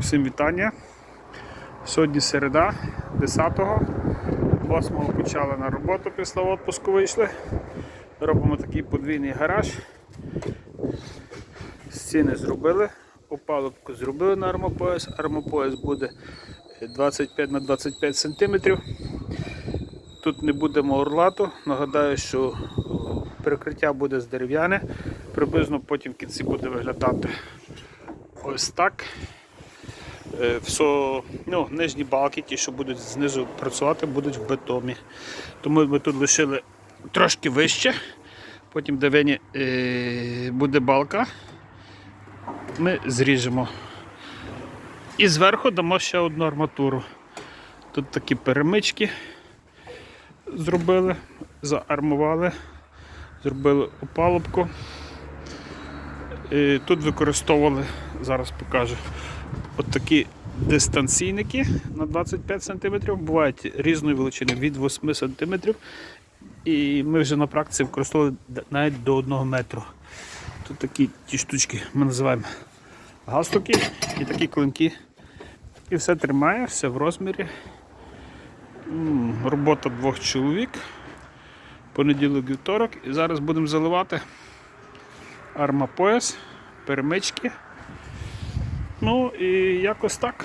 Всім вітання. Сьогодні середа, 10-го. 8-го почали на роботу після відпуску вийшли. Робимо такий подвійний гараж. Стіни зробили, опалубку зробили на армопояс. Армопояс буде 25 на 25 см. Тут не будемо орлату. Нагадаю, що о, перекриття буде з дерев'яне. Приблизно потім в кінці буде виглядати ось так. Е, Все, ну, нижні балки, ті, що будуть знизу працювати, будуть в бетоні. Тому ми тут лишили трошки вище. Потім де вині, е, буде балка. Ми зріжемо. І зверху дамо ще одну арматуру. Тут такі перемички зробили, заармували, зробили опалубку. І тут використовували, зараз покажу, от такі дистанційники на 25 см, бувають різної величини від 8 см. І ми вже на практиці використовували навіть до 1 метру. Тут такі ті штучки ми називаємо галстуки і такі клинки. І все тримає, все в розмірі. Робота двох чоловік. Понеділок вівторок. І зараз будемо заливати армапояс, перемички. Ну і якось так.